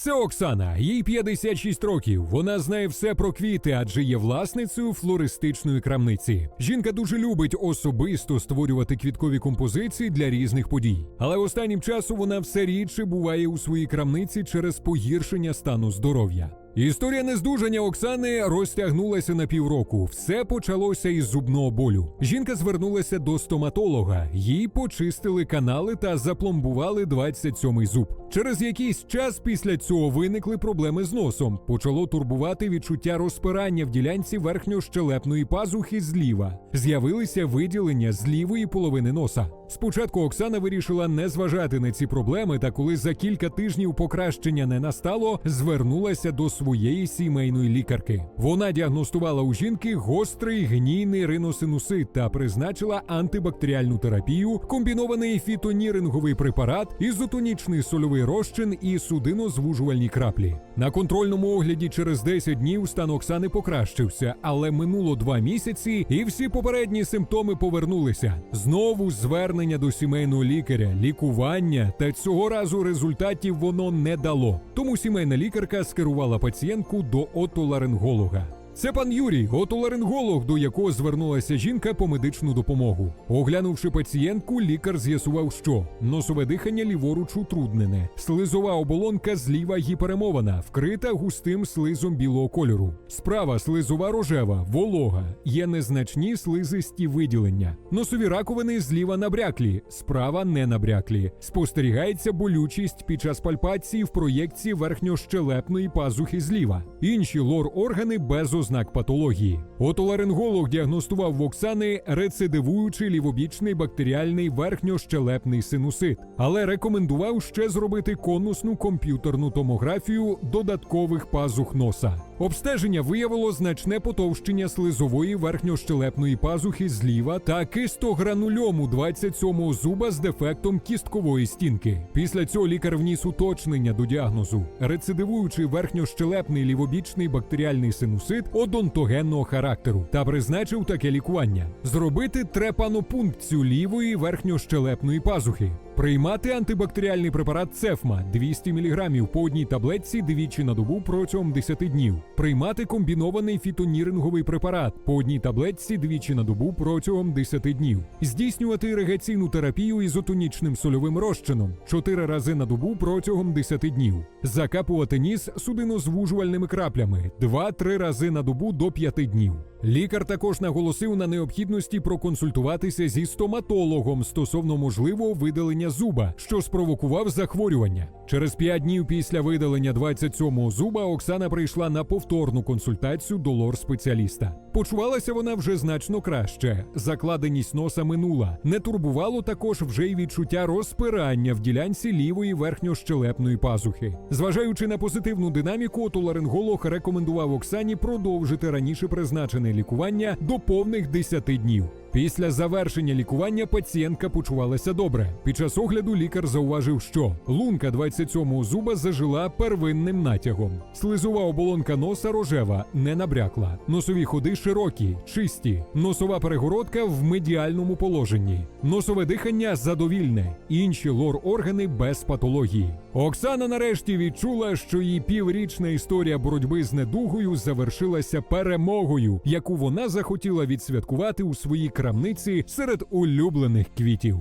Це Оксана, їй 56 років. Вона знає все про квіти, адже є власницею флористичної крамниці. Жінка дуже любить особисто створювати квіткові композиції для різних подій. Але останнім часом вона все рідше буває у своїй крамниці через погіршення стану здоров'я. Історія нездужання Оксани розтягнулася на півроку. Все почалося із зубного болю. Жінка звернулася до стоматолога. Їй почистили канали та запломбували 27-й зуб. Через якийсь час після цього виникли проблеми з носом. Почало турбувати відчуття розпирання в ділянці верхньощелепної пазухи зліва. З'явилися виділення з лівої половини носа. Спочатку Оксана вирішила не зважати на ці проблеми, та коли за кілька тижнів покращення не настало, звернулася до своєї сімейної лікарки. Вона діагностувала у жінки гострий гнійний риносинусит та призначила антибактеріальну терапію, комбінований фітоніринговий препарат, ізотонічний сольовий розчин і судинозвужувальні краплі. На контрольному огляді через 10 днів стан Оксани покращився, але минуло два місяці, і всі попередні симптоми повернулися. Знову звернення до сімейного лікаря, лікування, та цього разу результатів воно не дало. Тому сімейна лікарка скерувала пацієнтку до отоларинголога. Це пан Юрій, отоларинголог, до якого звернулася жінка по медичну допомогу. Оглянувши пацієнтку, лікар з'ясував, що носове дихання ліворуч утруднене, слизова оболонка зліва гіперемована, вкрита густим слизом білого кольору. Справа слизова рожева, волога, є незначні слизисті виділення. Носові раковини зліва набряклі, справа не набряклі. Спостерігається болючість під час пальпації в проєкції верхньощелепної пазухи зліва. Інші лор-органи без ознак патології. Отоларинголог діагностував в Оксани рецидивуючий лівобічний бактеріальний верхньощелепний синусит, але рекомендував ще зробити конусну комп'ютерну томографію додаткових пазух носа. Обстеження виявило значне потовщення слизової верхньощелепної пазухи зліва та кистогранульому 27-го зуба з дефектом кісткової стінки. Після цього лікар вніс уточнення до діагнозу: рецидивуючий верхньощелепний лівобічний бактеріальний синусит одонтогенного характеру та призначив таке лікування: зробити трепанопункцію лівої верхньощелепної пазухи. Приймати антибактеріальний препарат Цефма 200 мг по одній таблетці двічі на добу протягом 10 днів. Приймати комбінований фітоніринговий препарат по одній таблетці двічі на добу протягом 10 днів. Здійснювати іригаційну терапію ізотонічним сольовим розчином 4 рази на добу протягом 10 днів. Закапувати ніс судинозвужувальними краплями 2-3 рази на добу до 5 днів. Лікар також наголосив на необхідності проконсультуватися зі стоматологом стосовно можливого видалення зуба, що спровокував захворювання. Через 5 днів після видалення 27-го зуба Оксана прийшла на повторну консультацію до лор-спеціаліста. Почувалася вона вже значно краще. Закладеність носа минула. Не турбувало також вже й відчуття розпирання в ділянці лівої верхньощелепної пазухи. Зважаючи на позитивну динаміку, отоларинголог рекомендував Оксані продовжити раніше призначене лікування до повних 10 днів. Після завершення лікування пацієнтка почувалася добре. Під час огляду лікар зауважив, що лунка 27-го зуба зажила первинним натягом. Слизова оболонка носа рожева, не набрякла. Носові ходи широкі, чисті. Носова перегородка в медіальному положенні. Носове дихання задовільне. Інші лор-органи без патології. Оксана нарешті відчула, що її піврічна історія боротьби з недугою завершилася перемогою, яку вона захотіла відсвяткувати у своїй крамниці серед улюблених квітів.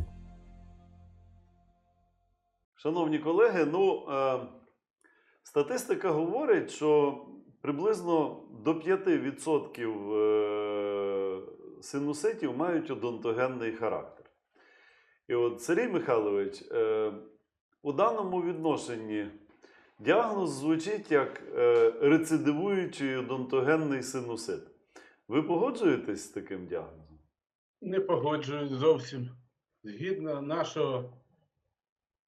Шановні колеги, ну е, статистика говорить, що приблизно до 5% е, синуситів мають одонтогенний характер. І от Сергій Михайлович, е, у даному відношенні діагноз звучить як е, рецидивуючий одонтогенний синусит. Ви погоджуєтесь з таким діагнозом? Не погоджуюсь зовсім. Згідно нашого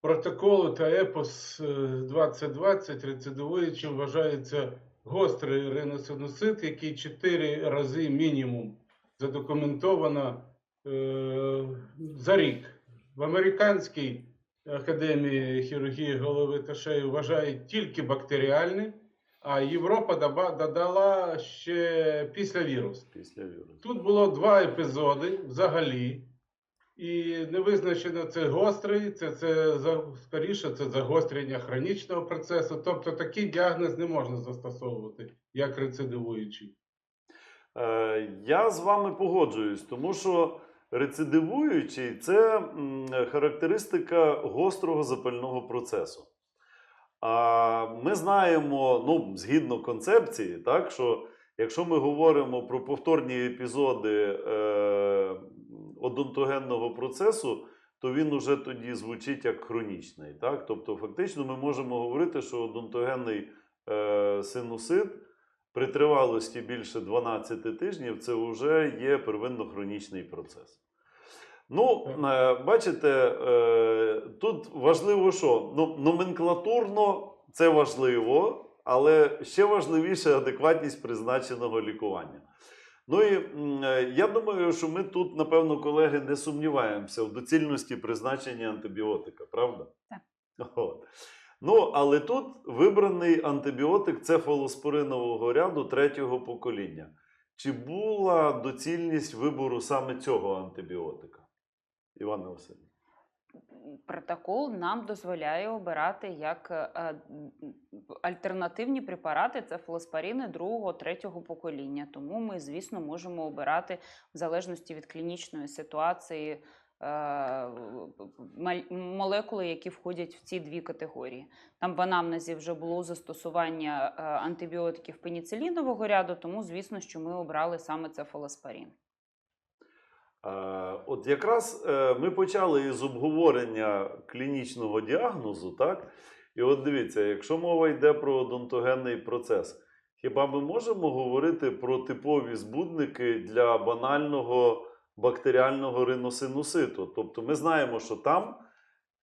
протоколу та епос е, 2020, рецидивуючим вважається гострий риносинусит, який 4 рази мінімум задокументовано е, за рік. В американській академії хірургії голови та шеї вважають тільки бактеріальний, а Європа додала ще після вірусу. Після вірусу. Тут було два епізоди взагалі. І не визначено це гострий, це, це скоріше це загострення хронічного процесу. Тобто такий діагноз не можна застосовувати як рецидивуючий. Е, Я з вами погоджуюсь, тому що рецидивуючий це характеристика гострого запального процесу. А ми знаємо, ну, згідно концепції, так, що якщо ми говоримо про повторні епізоди е, одонтогенного процесу, то він уже тоді звучить як хронічний. Так? Тобто, фактично, ми можемо говорити, що одонтогенний е, синусит при тривалості більше 12 тижнів це вже є первинно-хронічний процес. Ну, е, бачите, е, тут важливо що? Ну, номенклатурно це важливо, але ще важливіше адекватність призначеного лікування. Ну і е, я думаю, що ми тут, напевно, колеги, не сумніваємося в доцільності призначення антибіотика, правда? Так. От. Ну, але тут вибраний антибіотик цефалоспоринового ряду третього покоління. Чи була доцільність вибору саме цього антибіотика? Іване Васильівна. Протокол нам дозволяє обирати як е, е, альтернативні препарати це флоспарини другого, третього покоління. Тому ми, звісно, можемо обирати в залежності від клінічної ситуації е, молекули, які входять в ці дві категорії. Там в анамнезі вже було застосування антибіотиків пеніцилінового ряду, тому звісно, що ми обрали саме цефалоспарин. Е, От якраз е, ми почали із обговорення клінічного діагнозу, так? І от дивіться, якщо мова йде про одонтогенний процес, хіба ми можемо говорити про типові збудники для банального бактеріального риносинуситу? Тобто ми знаємо, що там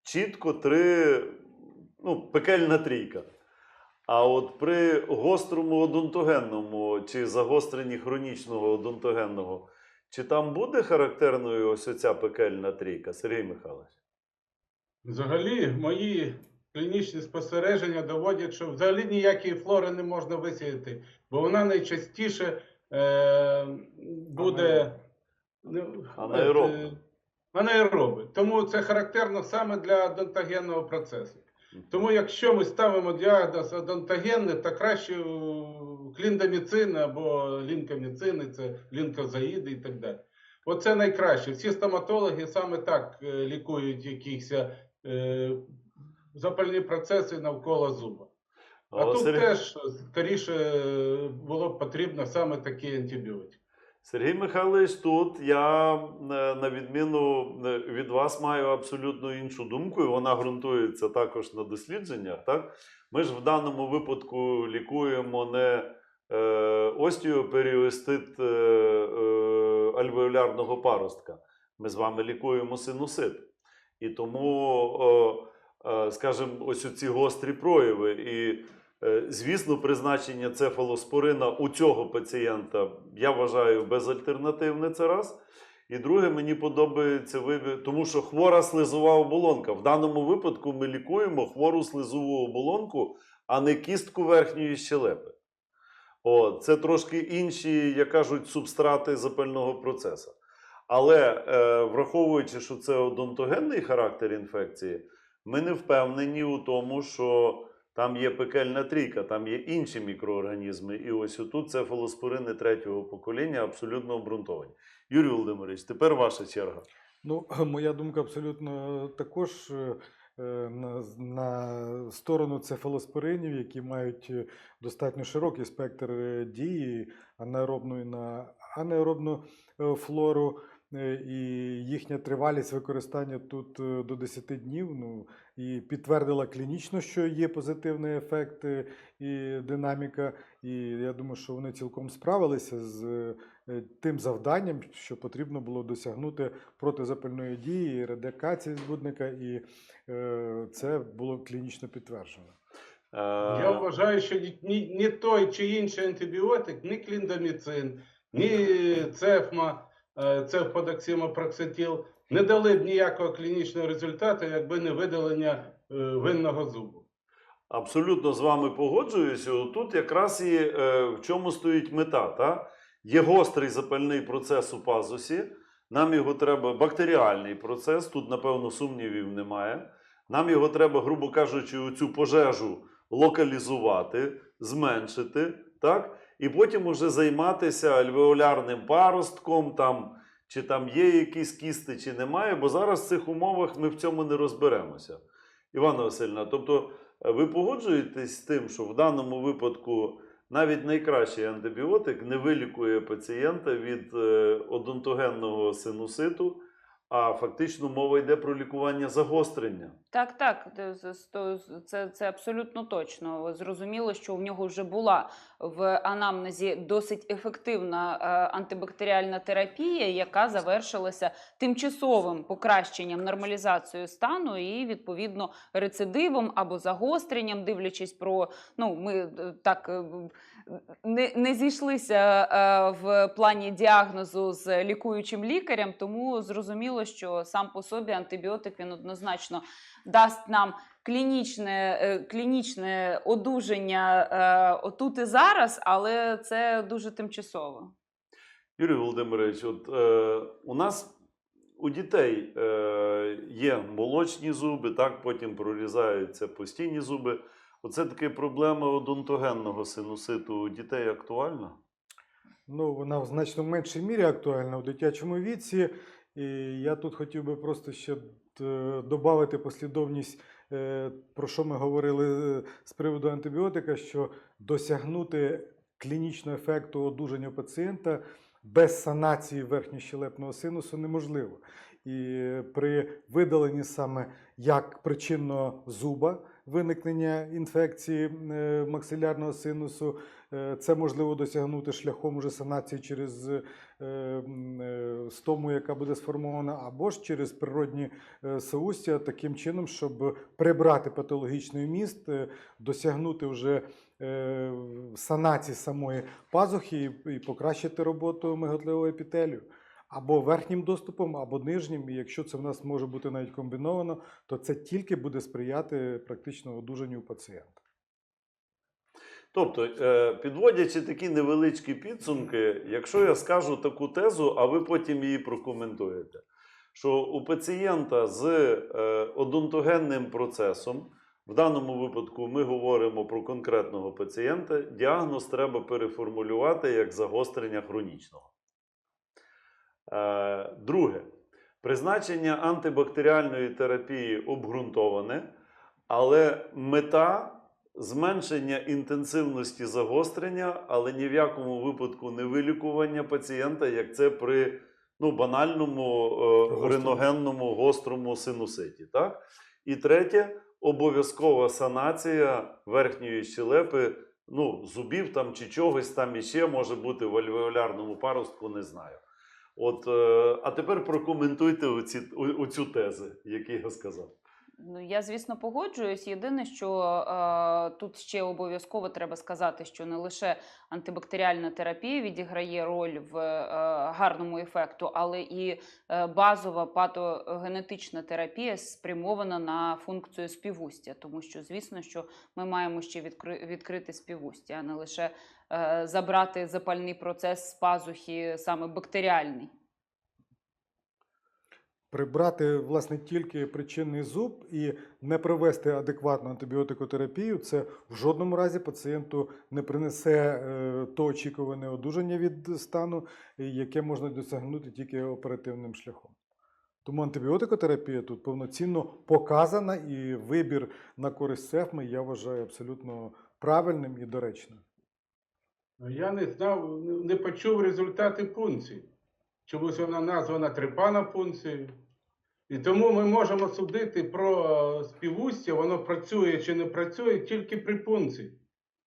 чітко три, ну, пекельна трійка. А от при гострому одонтогенному чи загостренні хронічного одонтогенного, чи там буде характерною ось оця пекельна трійка, Сергій Михайлович? Взагалі, мої клінічні спостереження доводять, що взагалі ніякої флори не можна висіяти, бо вона найчастіше е, буде ну, Анаеробна. е, анаероби. Тому це характерно саме для донтогенного процесу. Тому якщо ми ставимо діагноз одонтогенний, то краще е, або лінкоміцини, це лінкозаїди і так далі. Оце найкраще. Всі стоматологи саме так е, лікують якісь е, запальні процеси навколо зуба. А О, тут Сергій- теж скоріше е, було б потрібно саме такий антибіотик. Сергій Михайлович, тут я е, на відміну від вас маю абсолютно іншу думку, і вона ґрунтується також на дослідженнях. Так? Ми ж в даному випадку лікуємо не е, остеоперіостит е, е, альвеолярного паростка. Ми з вами лікуємо синусит. І тому, скажімо, ось ці гострі прояви. І Звісно, призначення цефалоспорина у цього пацієнта я вважаю безальтернативне це раз. І друге, мені подобається вибір, тому що хвора слизова оболонка. В даному випадку ми лікуємо хвору слизову оболонку, а не кістку верхньої щелепи. О, це трошки інші, як кажуть, субстрати запального процесу. Але е, враховуючи, що це одонтогенний характер інфекції, ми не впевнені у тому, що там є пекельна трійка, там є інші мікроорганізми. І ось отут це фолоспорини третього покоління абсолютно обґрунтовані. Юрій Володимирович, тепер ваша черга. Ну, моя думка абсолютно також е, на, на сторону цефалоспоринів, які мають е, достатньо широкий спектр е, дії анаеробної на анаеробну е, флору. Е, І їхня тривалість використання тут е, до 10 днів. Ну і підтвердила клінічно, що є позитивний ефект е, і динаміка. І я думаю, що вони цілком справилися з тим завданням, що потрібно було досягнути протизапальної дії, радикації збудника, і це було клінічно підтверджено. Я вважаю, що ні, той чи інший антибіотик, ні кліндаміцин, ні цефма, е, цефподоксимопроксетіл не дали б ніякого клінічного результату, якби не видалення е, винного зубу. Абсолютно з вами погоджуюся. Тут якраз і е, в чому стоїть мета. Та? Є гострий запальний процес у пазусі. Нам його треба бактеріальний процес, тут, напевно, сумнівів немає. Нам його треба, грубо кажучи, цю пожежу локалізувати, зменшити, так? І потім уже займатися альвеолярним паростком, там, чи там є якісь кісти, чи немає, бо зараз в цих умовах ми в цьому не розберемося. Івана Васильівна, тобто е, ви погоджуєтесь з тим, що в даному випадку навіть найкращий антибіотик не вилікує пацієнта від е, одонтогенного синуситу, а фактично мова йде про лікування загострення. Так, так, це, це абсолютно точно. Зрозуміло, що в нього вже була в анамнезі досить ефективна е, антибактеріальна терапія, яка завершилася тимчасовим покращенням нормалізацією стану і відповідно рецидивом або загостренням, дивлячись про ну ми е, так. Не, не зійшлися е, в плані діагнозу з лікуючим лікарем, тому зрозуміло, що сам по собі антибіотик він однозначно дасть нам клінічне, е, клінічне одужання е, отут і зараз, але це дуже тимчасово. Юрій Володимирович, от е, у нас у дітей е, є молочні зуби, так, потім прорізаються постійні зуби. Оце таки проблема одонтогенного синуситу у дітей актуальна? Ну, вона в значно меншій мірі актуальна у дитячому віці. І я тут хотів би просто ще додати послідовність, е, про що ми говорили е, з приводу антибіотика, що досягнути клінічного ефекту одужання пацієнта без санації верхньощелепного синусу неможливо. І при видаленні саме як причинного зуба виникнення інфекції е, максилярного синусу, Е, Це можливо досягнути шляхом уже санації через е, стому, яка буде сформована, або ж через природні соустя, таким чином, щоб прибрати патологічний вміст, е, досягнути вже санації самої пазухи і покращити роботу миготливого епітелію. Або верхнім доступом, або нижнім. І якщо це в нас може бути навіть комбіновано, то це тільки буде сприяти практично одужанню пацієнта. Тобто, е, підводячи такі невеличкі підсумки, якщо я скажу таку тезу, а ви потім її прокоментуєте, що у пацієнта з е, одонтогенним процесом, в даному випадку ми говоримо про конкретного пацієнта, діагноз треба переформулювати як загострення хронічного. Е, Друге, призначення антибактеріальної терапії обґрунтоване, але мета зменшення інтенсивності загострення, але ні в якому випадку не вилікування пацієнта, як це при ну, банальному е, Гострому. реногенному гострому синуситі. Так? І третє, обов'язкова санація верхньої щелепи, ну, зубів там чи чогось там іще може бути в альвеолярному паростку, не знаю. От, е, а тепер прокоментуйте оці, оцю тези, які я сказав. Ну, я, звісно, погоджуюсь. Єдине, що е, тут ще обов'язково треба сказати, що не лише антибактеріальна терапія відіграє роль в е, гарному ефекту, але і е, базова патогенетична терапія спрямована на функцію співустя, тому що, звісно, що ми маємо ще відкри- відкрити співустя, а не лише е, забрати запальний процес з пазухи, саме бактеріальний. Прибрати власне тільки причинний зуб і не провести адекватну антибіотикотерапію, це в жодному разі пацієнту не принесе е, то очікуване одужання від стану, яке можна досягнути тільки оперативним шляхом. Тому антибіотикотерапія тут повноцінно показана, і вибір на користь СЕФМи я вважаю абсолютно правильним і доречним. Я не знав, не почув результати пункції. Чомусь вона названа трипана пункцією. І тому ми можемо судити про е, співустя, воно працює чи не працює тільки при пункції.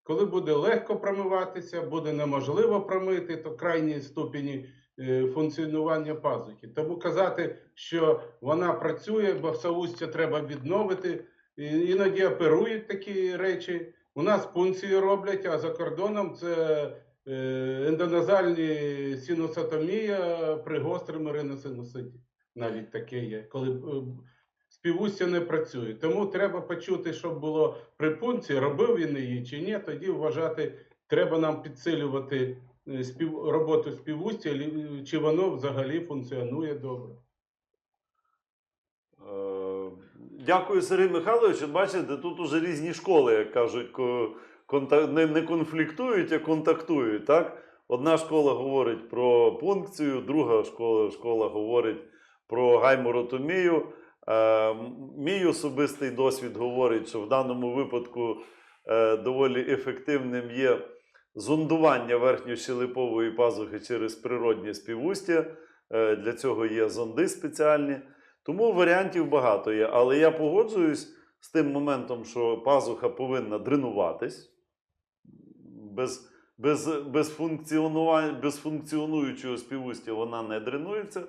Коли буде легко промиватися, буде неможливо промити, то крайні ступені е, функціонування пазухи. Тому казати, що вона працює, бо соустя треба відновити. Іноді оперують такі речі. У нас пункції роблять, а за кордоном це ендоназальні синусотомія при гострому риносинуситі. Навіть таке є, коли е, співустя не працює. Тому треба почути, щоб було при пункції, робив він її чи ні, тоді вважати, треба нам підсилювати е, спів, роботу співустя, чи воно взагалі функціонує добре. Е, Дякую, Сергій Михайлович. Бачите, тут уже різні школи, як кажуть, не, конфліктують, а контактують. Так? Одна школа говорить про пункцію, друга школа, школа говорить про гайморотомію. Е, Мій особистий досвід говорить, що в даному випадку е, доволі ефективним є зондування верхньощелепової пазухи через природнє співустя. Е, Для цього є зонди спеціальні. Тому варіантів багато є. Але я погоджуюсь з тим моментом, що пазуха повинна дренуватись. Без, без, без, без функціонуючого співустя вона не дренується.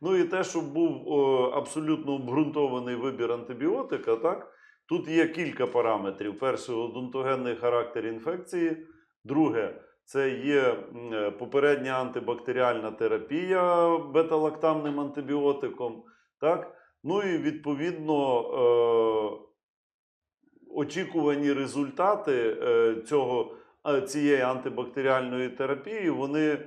Ну і те, щоб був о, абсолютно обґрунтований вибір антибіотика, так? тут є кілька параметрів. Перше, одонтогенний характер інфекції. Друге, це є е, попередня антибактеріальна терапія бета-лактамним антибіотиком. Так? Ну і відповідно е, очікувані результати е, цього, цієї антибактеріальної терапії вони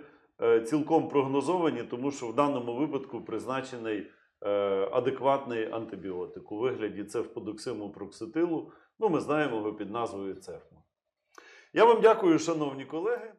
е, цілком прогнозовані, тому що в даному випадку призначений е, адекватний антибіотик у вигляді цефподоксиму прокситилу. Ну, ми знаємо його під назвою цефма. Я вам дякую, шановні колеги.